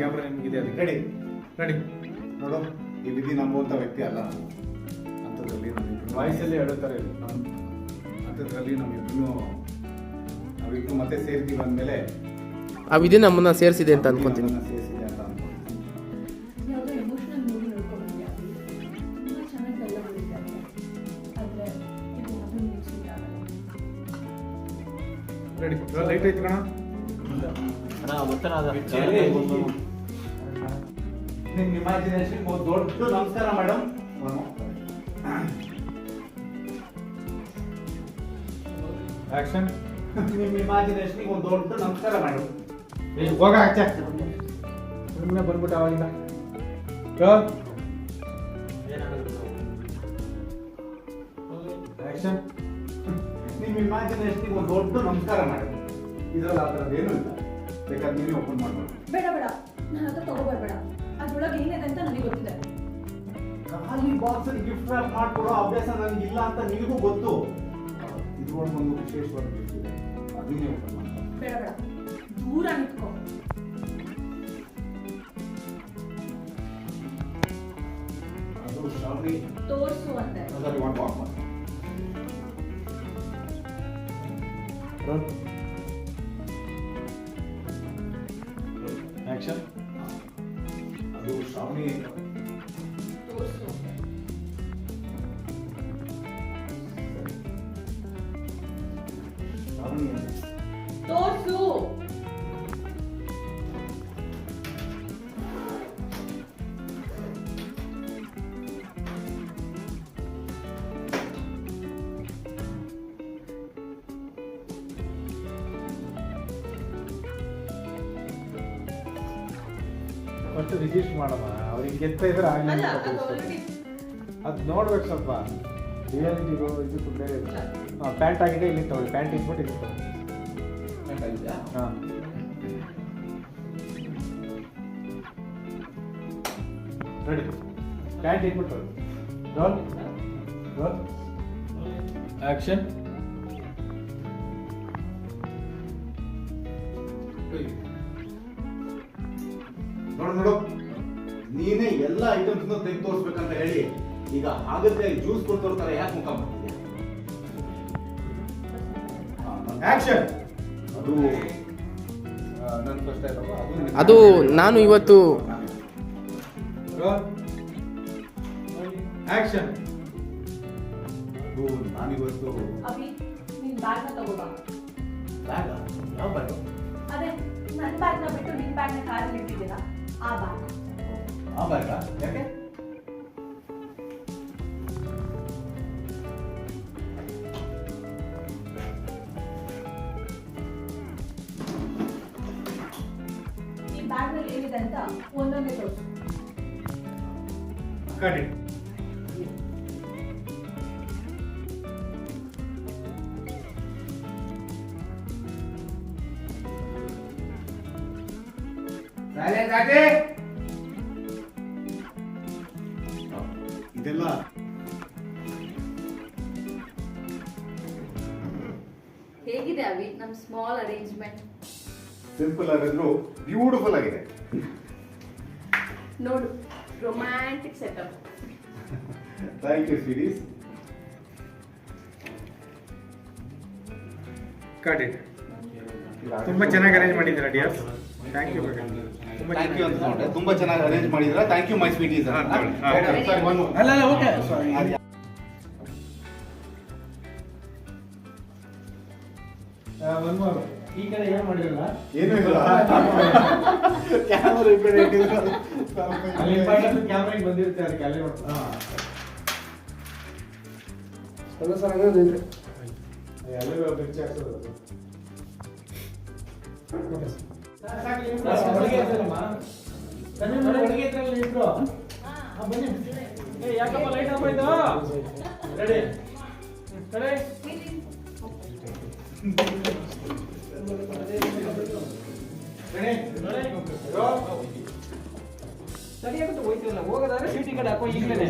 Camera ನಿಮಗಿದೆ ಅದಕ್ಕೆ ready ready ನೋಡು. ಈ ವಿಧಿ ನಂಬುವಂಥ ವ್ಯಕ್ತಿ ಅಲ್ಲ ನಾನು. ಅಂಥದ್ರಲ್ಲಿ ನಮ್ಮಿಬ್ರು ವಾಯ್ಸಲ್ಲಿ ಹೇಳುತ್ತಾರೆ ನಮ್ಮ ಅಂಥದ್ರಲ್ಲಿ ನಮ್ಮಿಬ್ರು ನಾವಿಬ್ರು ಮತ್ತೆ ಸೇರ್ತೀವಿ ಅಂದಮೇಲೆ ಆ ವಿಧಿ ನಮ್ಮನ್ನ ಸೇರಿಸಿದೆ ಅಂತ ಅನ್ಕೊಂತೀನಿ. ಸೇರಿಸಿದೆ ಅಂತ ಅನ್ಕೊಂತೀನಿ. ಯಾವುದೋ ಎಮೋಷನಲ್ ಮೂವಿ ನೋಡ್ಕೊಂಡಿದ್ದೆ ತುಂಬ ಚೆನ್ನಾಗಿ ಎಲ್ಲ ಮಾಡಿದ್ದಾರೆ. ಆದರೆ ಇದು ಅದನ್ನು ನೆಕ್ಸ್ಟ್ ಆಗಲ್ಲ ರೆಡಿ ಲೈಟ್ ಐತಿ ಕಣ. ನಿಮ್ಮ ಇಮ್ಯಾಜಿನೇಷನ್ ಒಂದು ದೊಡ್ಡ ನಮಸ್ಕಾರ ಮೇಡಮ್ ಆಕ್ಷನ್ ನಿಮ್ಮ ಇಮ್ಯಾಜಿನೇಷನ್ ಒಂದು ದೊಡ್ಡ ನಮಸ್ಕಾರ ಮೇಡಮ್ ಹೋಗ ಆಚೆ ಸುಮ್ಮನೆ ಬಂದ್ಬಿಟ್ಟು ಅವಾಗಿಂದ ಆಕ್ಷನ್ ನಿಮ್ಮ ಇಮ್ಯಾಜಿನೇಷನ್ ಒಂದು ದೊಡ್ಡ ನಮಸ್ಕಾರ ಮೇಡಮ್ ಇದ್ರಲ್ಲಿ ಆ ಥರದ್ದು ಏನೂ ಇಲ್ಲ ಬೇಕಾದ್ರೆ ನೀವೇ ಓಪನ್ ಮಾಡ್ಬೋದು ಬೇಡ ಬೇಡ ನನ್ನ ಹತ್ರ ತಗೋಬರ್ಬೇಡ ಅದ್ರೊಳಗೆ ಏನಿದೆ ಅಂತ ನನಗೆ ಗೊತ್ತಿದೆ. ಖಾಲಿ ಬಾಕ್ಸ್ ಗಿಫ್ಟ್ ರ್ಯಾಪ್ ಮಾಡ್ಕೊಡೋ ಅಭ್ಯಾಸ ನನಗೆ ಇಲ್ಲ ಅಂತ ನಿಮಗೂ ಗೊತ್ತು. ಇದ್ರೊಳಗೆ ಒಂದು ವಿಶೇಷವಾದ ಗಿಫ್ಟ್ ಇದೆ. ಅದನ್ನೇ ಓಪನ್ ಮಾಡ್ತಾರೆ ಬೇಡ ಬೇಡ. ದೂರ ನಿಂತ್ಕೋ. ಅದು ಶ್ರಾವಣಿ ತೋರಿಸು ಅಂದೆ ಅದರಲ್ಲಿ ಒಂದು ವಾಕ್ ಮಾಡಿ. ಅದು ಶ್ರಾವಣಿ ತೋರಿಸು ಫಸ್ಟ್ ರಿಜಿಸ್ಟ್ ಮಾಡಮ್ಮ. ಅವ್ರಿಗೆ ಗೆತ್ತ ಇದ್ರೆ ಆಗಲಿ ಅದು ನೋಡ್ಬೇಕು ಸ್ವಲ್ಪ. ರಿಯಾಲಿಟಿಗೂ ಇದಕ್ಕೂ ಬೇರೆ ಹಾಂ ಪ್ಯಾಂಟ್ ಆಗಿದೆ ಇಲ್ಲಿ ತಗೊಳ್ಳಿ ಪ್ಯಾಂಟ್ ಇಟ್ಬಿಟ್ಟು ಇಲ್ಲಿ ತಗೊಳ್ಳಿ ಹಾಂ. ರೆಡಿ ಪ್ಯಾಂಟ್ ಇಟ್ಬಿಟ್ಟು ರೋಲ್ ರೋಲ್ ಆಕ್ಷನ್ ನೋಡು ನೀನೇ ಎಲ್ಲ ಐಟಮ್ಸ್ ತೆಗೆದು ತೋರಿಸ್ಬೇಕಂತ ಹೇಳಿ ಈಗ ಆಗತ್ತೆ ಜ್ಯೂಸ್ ಕೊಡ್ತೋರ್ತಾರೆ ಯಾಕೆ ಮುಖ ಮಾಡ್ತಿದ್ಯಾ? ಆಕ್ಷನ್ ಅದು ನನ್ನ ಕಷ್ಟ ಅದು ನಾನು ಇವತ್ತು ಆಕ್ಷನ್ ಅದು ನಾನಿವತ್ತು ಅಭಿ ನಿನ್ ಬ್ಯಾಗ್ನ ತಗೋಬಾ. ಬ್ಯಾಗ ಯಾವ ಬ್ಯಾಗ್ ಅದೇ ನನ್ನ ಬ್ಯಾಗ್ನ ಬಿಟ್ಟು ನಿನ್ ಬ್ಯಾಗ್ನ ಕಾರಲ್ಲಿ ಇಟ್ಟಿದ್ದೀರ? ಆ ಬ್ಯಾಗ್ ಆ ಬ್ಯಾಗ ಯಾಕೆ ಈ ಬ್ಯಾಗ್ನಲ್ಲಿ ಏನಿದೆ ಅಂತ ಒಂದೊಂದೇ ತೋರಿಸು ಕಟ್ ಇದೆಲ್ಲ ಹೇಗಿದೆ ಅವಿ ನಮ್ ಸ್ಮಾಲ್ ಅರೇಂಜ್ಮೆಂಟ್ ಸಿಂಪಲ್ ಆಗಿದ್ರು ಬ್ಯೂಟಿಫುಲ್ ಆಗಿದೆ. ನೋಡು romantic setup thank you series cut it ತುಂಬಾ ಚೆನ್ನಾಗಿ ಅರೇಂಜ್ ಮಾಡಿದ್ದೀರಾ ಡಿಯರ್ ಥ್ಯಾಂಕ್ ಯು ತುಂಬಾ ಥ್ಯಾಂಕ್ ಯು ಅಂತ ನೋಡ್ರೆ ತುಂಬಾ ಚೆನ್ನಾಗಿ ಅರೇಂಜ್ ಮಾಡಿದ್ರ ಥ್ಯಾಂಕ್ ಯು ಮೈ ಸ್ವೀಟೀಸ್ ಅಲ್ಲ, ಅಲ್ಲ ಓಕೆ ಈ ಕಡೆ ಏನು ಮಾಡಿರಲ್ಲ ಏನು ಇಲ್ಲ. ಕ್ಯಾಮರಾ ಈ ಕಡೆ ಇಟ್ಟಿದ್ರೆ. ಅಲ್ಲಿ ಇಂಪಾರ್ಟೆಂಟ್ ಕ್ಯಾಮ್ರಾಗೆ ಬಂದಿರುತ್ತೆ ಅದಕ್ಕೆ ಅಲ್ಲೇ ಮಾಡ್ತಾರೆ ಬೆಚ್ಚ ಇರ್ತಾರಮ್ಮ. ಯಾಕಪ್ಪ ಲೈಟ್ ಆಫ್ ರೆಡಿ ಸರಿಯಾಗುತ್ತೆ ಹೋಯ್ತಿವಲ್ಲ ಹೋಗೋದಾದ್ರೆ ಸೀಟಿ ಕಡೆ ಹಾಕೋ ಈಗಲೇ